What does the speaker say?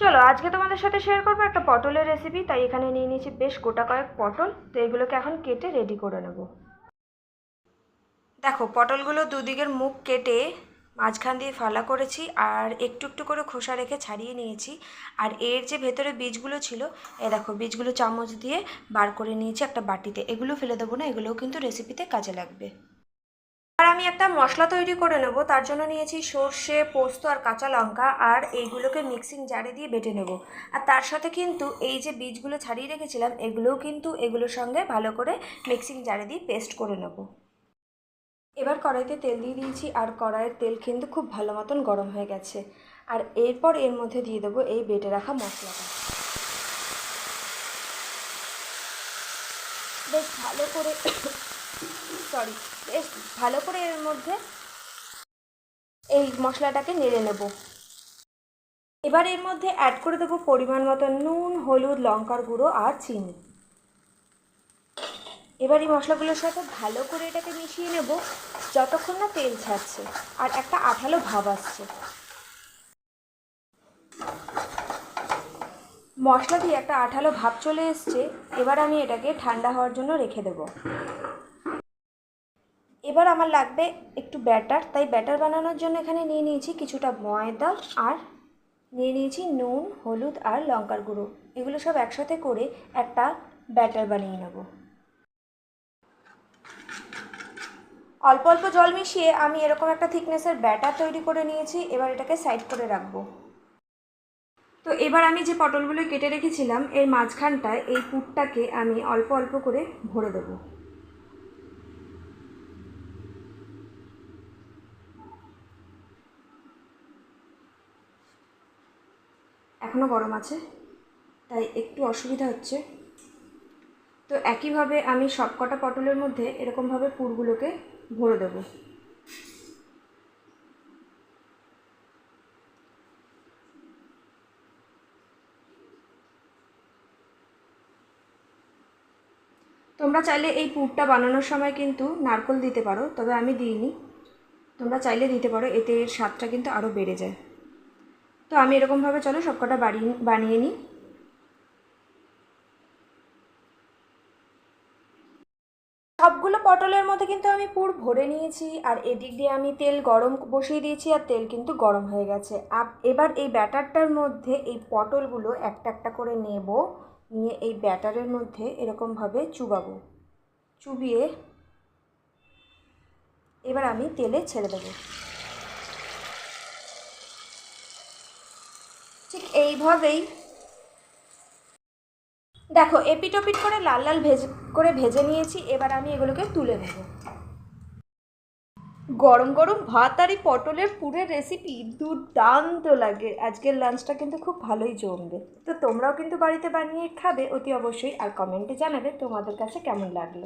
চলো, আজকে তোমাদের সাথে শেয়ার করব একটা পটলের রেসিপি তাই এখানে নিয়ে নিয়েছি বেশ গোটা কয়েক পটল, তো এগুলোকে এখন কেটে রেডি করে নেব। দেখো, পটলগুলো দুদিকের মুখ কেটে মাঝখান দিয়ে ফালা করেছি, আর একটু একটু করে খোসা রেখে ছাড়িয়ে নিয়েছি। আর এর যে ভেতরে বীজগুলো ছিল, এ দেখো, বীজগুলো চামচ দিয়ে বার করে নিয়েছি একটা বাটিতে। এগুলো ফেলে দেবো না, এগুলোও কিন্তু রেসিপিতে কাজে লাগবে। আমি একটা মশলা তৈরি করে নেব, তার জন্য নিয়েছি সর্ষে, পোস্ত আর কাঁচা লঙ্কা, আর এইগুলোকে মিক্সিং জারে দিয়ে বেটে নেব। আর তার সাথে কিন্তু এই যে বীজগুলো ছাড়িয়ে রেখেছিলাম, এগুলোও কিন্তু এগুলোর সঙ্গে ভালো করে মিক্সিং জারে দিয়ে পেস্ট করে নেব। এবার কড়াইতে তেল দিয়ে দিয়েছি, আর কড়াইয়ের তেল কিন্তু খুব ভালো মতন গরম হয়ে গেছে। আর এরপর এর মধ্যে দিয়ে দেবো এই বেটে রাখা মশলাটা। বেশ ভালো করে সরি বেশ, ভালো করে এর মধ্যে এই মশলাটাকে নেড়ে নেব। এবার এর মধ্যে অ্যাড করে দেবো পরিমাণ মতো নুন, হলুদ, লঙ্কার গুঁড়ো আর চিনি। এবার এই মশলাগুলোর সাথে ভালো করে এটাকে মিশিয়ে নেব, যতক্ষণ না তেল ছাড়ছে আর একটা আঠালো ভাব আসছে। মশলা দিয়ে একটা আঠালো ভাব চলে এসছে, এবার আমি এটাকে ঠান্ডা হওয়ার জন্য রেখে দেবো। এবার আমার লাগবে একটু ব্যাটার। তাই ব্যাটার বানানোর জন্য এখানে নিয়ে নিয়েছি কিছুটা ময়দা আর নিয়ে নিয়েছি নুন, হলুদ আর লঙ্কার গুঁড়ো। এগুলো সব একসাথে করে একটা ব্যাটার বানিয়ে নেব। অল্প অল্প জল মিশিয়ে আমি এরকম একটা থিকনেসের ব্যাটার তৈরি করে নিয়েছি, এবার এটাকে সাইড করে রাখব। তো এবার আমি যে পটলগুলো কেটে রেখেছিলাম, এর মাঝখানটায় এই পুরটাকে আমি অল্প অল্প করে ভরে দেবো। এখনও গরম আছে, তাই একটু অসুবিধা হচ্ছে। তো একইভাবে আমি সবকটা পটলের মধ্যে এরকমভাবে পুরগুলোকে ভরে দেবো। তোমরা চাইলে এই পুরটা বানানোর সময় কিন্তু নারকল দিতে পারো, তবে আমি দিইনি। তোমরা চাইলে দিতে পারো, এতে এর স্বাদটা কিন্তু আরও বেড়ে যায়। তো আমি এরকমভাবে, চলো সবকটা বাড়িয়ে বানিয়ে নিই। সবগুলো পটলের মধ্যে কিন্তু আমি পুর ভরে নিয়েছি, আর এদিক দিয়ে আমি তেল গরম বসিয়ে দিয়েছি, আর তেল কিন্তু গরম হয়ে গেছে। এবার এই ব্যাটারটার মধ্যে এই পটলগুলো একটা একটা করে নেব, নিয়ে এই ব্যাটারের মধ্যে এরকমভাবে চুবাবো। চুবিয়ে এবার আমি তেলে ছেড়ে দেবো। ঠিক এইভাবেই দেখো, এপিটোপিট করে লাল লাল ভেজে, করে ভেজে নিয়েছি, এবার আমি এগুলোকে তুলে নেব। গরম গরম ভাত আর এই পটলের পুরের রেসিপি দুর্দান্ত লাগে। আজকের লাঞ্চটা কিন্তু খুব ভালোই জমবে। তো তোমরাও কিন্তু বাড়িতে বানিয়ে খাবে, অতি অবশ্যই, আর কমেন্টে জানাবে তোমাদের কাছে কেমন লাগল।